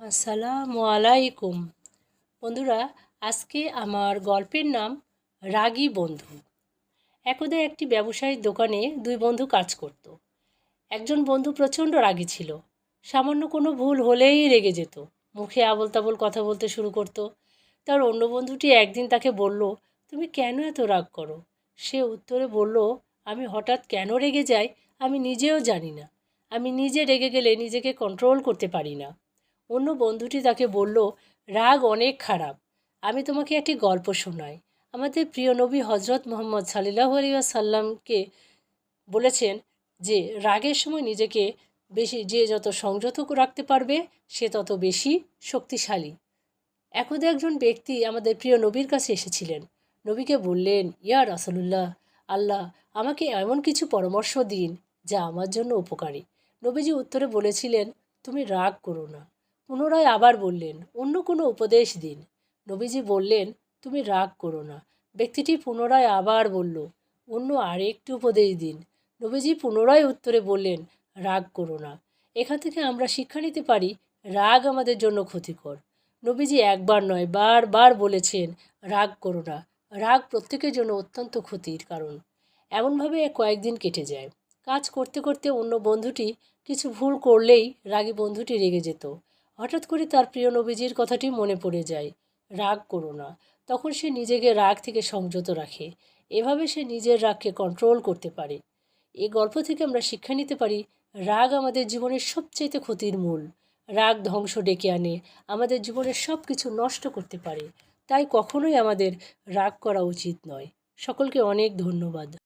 আসসালামু আলাইকুম। বন্ধুরা, আজকে আমার গল্পের নাম রাগী বন্ধু। একদা একটি ব্যবসায়ীর দোকানে দুই বন্ধু কাজ করত। একজন বন্ধু প্রচণ্ড রাগী ছিল। সামান্য কোনো ভুল হলেই রেগে যেত। মুখে আবল তাবল কথা বলতে শুরু করতো। তার অন্য বন্ধুটি একদিন তাকে বলল, তুমি কেন এত রাগ করো? সে উত্তরে বলল, আমি হঠাৎ কেন রেগে যাই আমি নিজেও জানি না। আমি নিজে রেগে গেলে নিজেকে কন্ট্রোল করতে পারি না। অন্য বন্ধুটি তাকে বলল, রাগ অনেক খারাপ। আমি তোমাকে একটি গল্প শোনাই। আমাদের প্রিয় নবী হজরত মোহাম্মদ সাল্লাহ সাল্লামকে বলেছেন যে, রাগের সময় নিজেকে বেশি, যে যত সংযত রাখতে পারবে, সে তত বেশি শক্তিশালী। একদা একজন ব্যক্তি আমাদের প্রিয় নবীর কাছে এসেছিলেন। নবীকে বললেন, ইয়া রাসলুল্লাহ, আল্লাহ, আমাকে এমন কিছু পরামর্শ দিন যা আমার জন্য উপকারী। নবীজি উত্তরে বলেছিলেন, তুমি রাগ করো না। পুনরায় আবার বললেন, অন্য কোনো উপদেশ দিন। নবীজি বললেন, তুমি রাগ করো না। ব্যক্তিটি পুনরায় আবার বলল, অন্য আরেকটি উপদেশ দিন। নবীজি পুনরায় উত্তরে বললেন, রাগ করো না। এখান থেকে আমরা শিক্ষা নিতে পারি, রাগ আমাদের জন্য ক্ষতিকর। নবীজি একবার নয়, বারবার বলেছেন, রাগ করো না। রাগ প্রত্যেকের জন্য অত্যন্ত ক্ষতির কারণ। এমনভাবে কয়েকদিন কেটে যায়। কাজ করতে করতে অন্য বন্ধুটি কিছু ভুল করলেই রাগী বন্ধুটি রেগে যেত। হঠাৎ করে তার প্রিয় নবীজির কথাটি মনে পড়ে যায়। রাগ করো না। তখন সে নিজেকে রাগ থেকে সংযত রাখে। এভাবে সে নিজের রাগকে কন্ট্রোল করতে পারে। এই গল্প থেকে আমরা শিক্ষা নিতে পারি, রাগ আমাদের জীবনের সবচেয়ে ক্ষতির মূল। রাগ ধ্বংস ডেকে আনে, আমাদের জীবনের সব কিছু নষ্ট করতে পারে। তাই কখনোই আমাদের রাগ করা উচিত নয়। সকলকে অনেক ধন্যবাদ।